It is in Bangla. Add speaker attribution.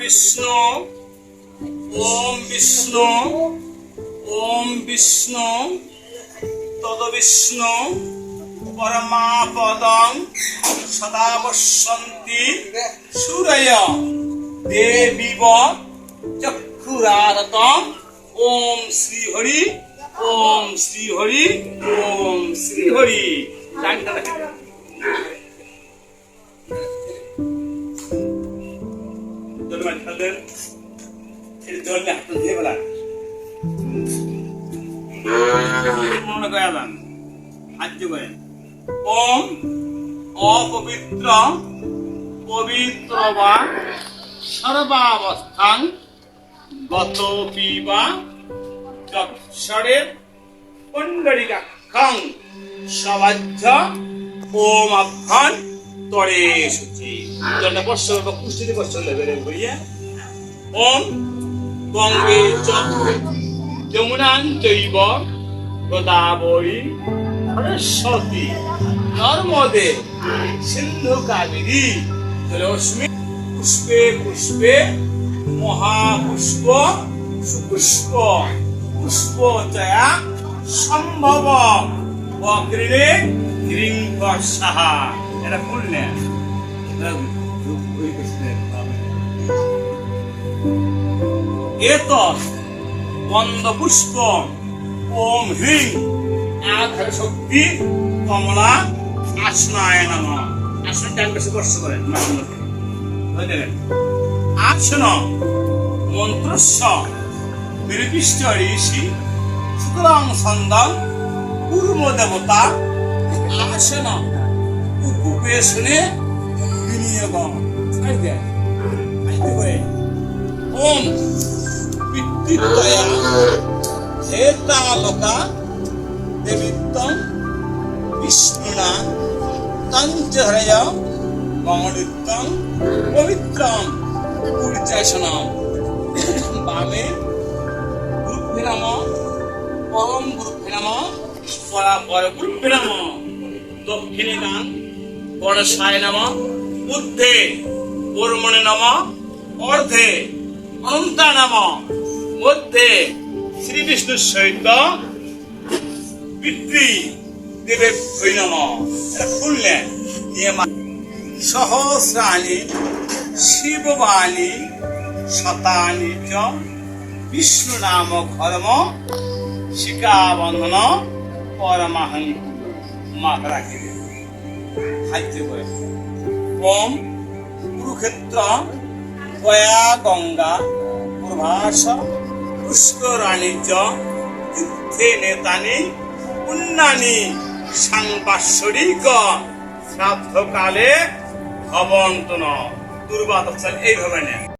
Speaker 1: বিষ্ণু, ওম বিষ্ণু ওম বিষ্ণু, তদ বিষ্ণু, পরমাপদং সদা পশ্যন্তি সুরয়, দেবীব চক্ষুরারতম। ওম শ্রী হরি, ওম শ্রী হরি, ওম শ্রী হরি। ডানটা দেখেন জল মাঝে ফেলবেন এই জল নিয়ে হাত ধুয়ে ফেলান করে সাহায্য করেন ওম অপবিত্র, পবিত্র বা সর্বাবস্থান গত পিবা চক্ষরের পুণ্ডরিকাক্ষং সবাজ্য ওম আভ্যান তরে শুচি জলটা বর্ষ বা কুষ্টিতে বর্ষ লেভেলে ঘুরিয়ে ওম গঙ্গে চ যমুনাং চৈব গোদাবরী সরস্বতী নর্মদে সিন্ধু কাবেরী জলস্মি পুষ্পে পুষ্পে মহাপুষ্প সুপুষ্প পুষ্প চয়া সম্ভব। অগ্রিণে হিরিঙ্গ সাহা এটা বললেন এতস গন্ধ পুষ্প ওম হ্রিং, আধার শক্তি, কমলা আসনায় নম। আসন ডান পাশে স্পর্শ করেন আসন মন্ত্রস্ব নির্দিষ্ট ঋষি, সুতরাং সন্ধান পূর্ব দেবতা আসন উপবেশনে বিনিয়োগ ছাড় দেয় আইতে করে ওম পিতৃত্বয়া হেতালোকা দেবিত্তম, বিষ্ণুনা তঞ্চহরয় কমলিত্তম পবিত্রম পূর্যাসনম বামে গুরুভ্যে নম, পরম পরাপর গুরুভ্যে নম। দক্ষিণে গান গণেশায় নম বুদ্ধে কর্মণে নম, অর্ধে অনন্তা নাম, মধ্যে শ্রী বিষ্ণুর সহিত পিতৃ দেবে নম। এটা খুললেন, নিয়ে সহস্রাণি শতানি চ, বিষ্ণু নাম ধর্ম শিকাবন্ধন পরমাহং মাক রাখিবে করে ওম কুরুক্ষেত্র গয়া গঙ্গা প্রভাস পুষ্করাণী যুদ্ধে নেতানি পুণ্যানি সাংবাৎসরিক শ্রাদ্ধকালে ভবন্তন দুর্বাদ এইভাবে নেয়